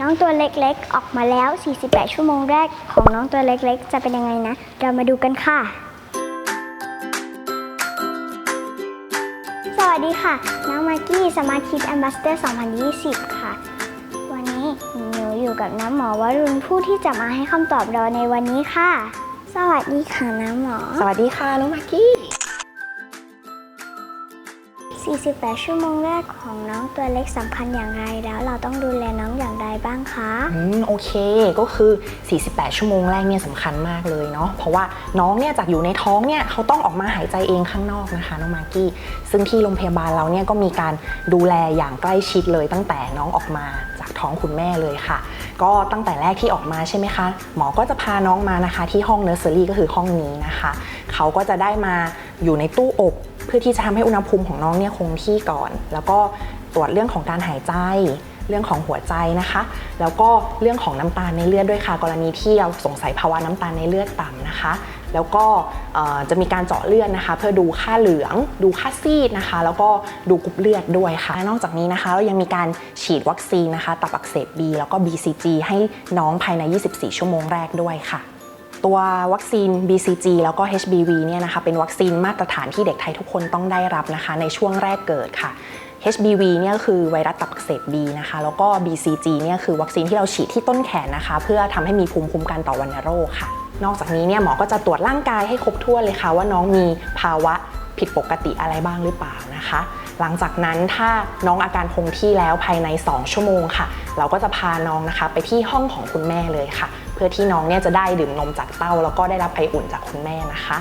น้องตัวเล็กๆ ออกมาแล้ว 48 ชั่วโมงแรกของน้องตัวเล็กๆ จะเป็นยังไงนะ เรามาดูกันค่ะ สวัสดีค่ะ น้องมากกี้สมาร์ทคิดแอมบาสเตอร์ 2020 ค่ะ วันนี้หนูอยู่กับน้ำหมอวรุณผู้ที่จะมาให้คำตอบเราในวันนี้ค่ะ สวัสดีค่ะน้ำหมอ สวัสดีค่ะน้องมากกี้ 48 ชั่วโมงแรกของน้องตัวเล็กสำคัญอย่างไรแล้ว เราต้องดูแลน้องอย่างไรบ้างคะ อืมโอเคก็คือ 48 ชั่วโมงแรกเนี่ยสำคัญมากเลยเนาะเพราะว่าน้องเนี่ยจากอยู่ในท้องเนี่ยเขาต้องออกมาหายใจเองข้างนอกนะคะน้องมากกี้ ซึ่งที่โรงพยาบาลเราเนี่ยก็มีการดูแลอย่างใกล้ชิดเลยตั้งแต่น้องออกมาจากท้องคุณแม่เลยค่ะ ก็ตั้งแต่แรกที่ออกมาใช่ไหมคะ หมอก็จะพาน้องมานะคะ ที่ห้องเนอร์เซอรี่ก็คือห้องนี้นะคะ เขาก็จะได้มาอยู่ในตู้อบ เพื่อที่จะทำให้อุณหภูมิของน้องเนี่ยคงที่ก่อน แล้วก็ตรวจเรื่องของการหายใจ เรื่องของหัวใจนะคะ แล้วก็เรื่องของน้ำตาลในเลือดด้วยค่ะ กรณีที่เราสงสัยภาวะน้ำตาลในเลือดต่ำนะคะ แล้วก็จะมีการเจาะเลือดนะคะ เพื่อดูค่าเหลือง ดูค่าซีดนะคะ แล้วก็ดูกรุ๊ปเลือดด้วยค่ะ นอกจากนี้นะคะเรายังมีการฉีดวัคซีนนะคะ ตับอักเสบ B แล้วก็ BCG ให้น้องภายใน 24 ชั่วโมงแรกด้วยค่ะ ตัววัคซีน BCG แล้วก็ HBV เนี่ยนะคะเป็นวัคซีนมาตรฐานที่เด็กไทยทุกคนต้องได้รับนะคะในช่วงแรกเกิดค่ะ HBV เนี่ยคือไวรัสตับอักเสบ B นะคะแล้วก็ BCG เนี่ยคือวัคซีนที่เราฉีดที่ต้นแขนนะคะ เพื่อทำให้มีภูมิคุ้มกันต่อวัณโรคค่ะ นอกจากนี้เนี่ยหมอก็จะตรวจร่างกายให้ครบถ้วนเลยค่ะ ว่าน้องมีภาวะ ผิดปกติอะไรบ้างหรือเปล่านะคะ หลังจากนั้นถ้าน้องอาการคงที่แล้วภายใน 2 ชั่วโมงค่ะ เราก็จะพาน้องนะคะไปที่ห้องของคุณแม่เลยค่ะ เพื่อที่น้องเนี่ยจะได้ดื่มนมจากเต้า แล้วก็ได้รับไออุ่นจากคุณแม่นะคะ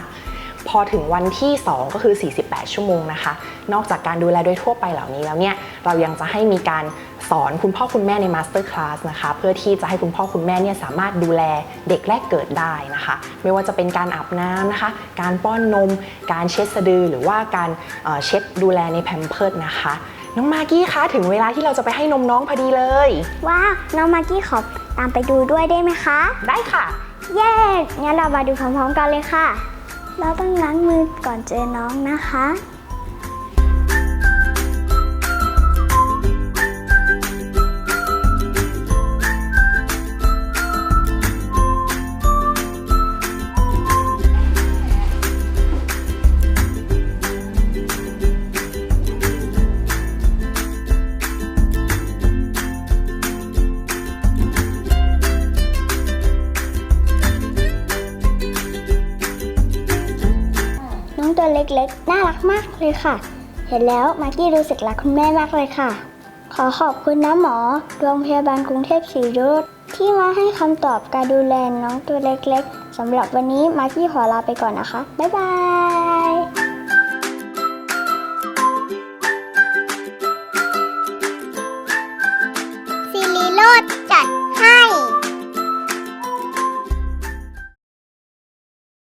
พอถึงวันที่ 2 ก็คือ 48 ชั่วโมงนะคะ นอกจากการดูแลโดยทั่วไปเหล่านี้แล้วเนี่ย เรายังจะให้มีการสอนคุณพ่อคุณแม่ในมาสเตอร์คลาสนะคะ เพื่อที่จะให้คุณพ่อคุณแม่เนี่ยสามารถดูแลเด็กแรกเกิดได้นะคะ ไม่ว่าจะเป็นการอาบน้ำนะคะ การป้อนนม การเช็ดสะดือ หรือว่าการเอ่อเช็ดดูแลในแพมเพิร์ดนะคะน้องมากกี้คะถึงเวลาที่เราจะไปให้นมน้องพอดีเลย ว้าวน้องมากกี้ขอตามไปดูด้วยได้ไหมคะ ได้ค่ะ เย้งั้นเรามาดูพร้อมๆกันเลยค่ะ เราต้องล้างมือก่อนเจอน้องนะคะ ตัวเล็กๆ น่ารักมากเลยค่ะ เห็นแล้วมากกี้รู้สึกรักคุณแม่มากเลยค่ะ ขอขอบคุณนะหมอ โรงพยาบาลกรุงเทพศรีรุษที่มาให้คำตอบการดูแลน้องตัวเล็กๆสำหรับวันนี้มากกี้ขอลาไปก่อนนะคะ บ๊ายบาย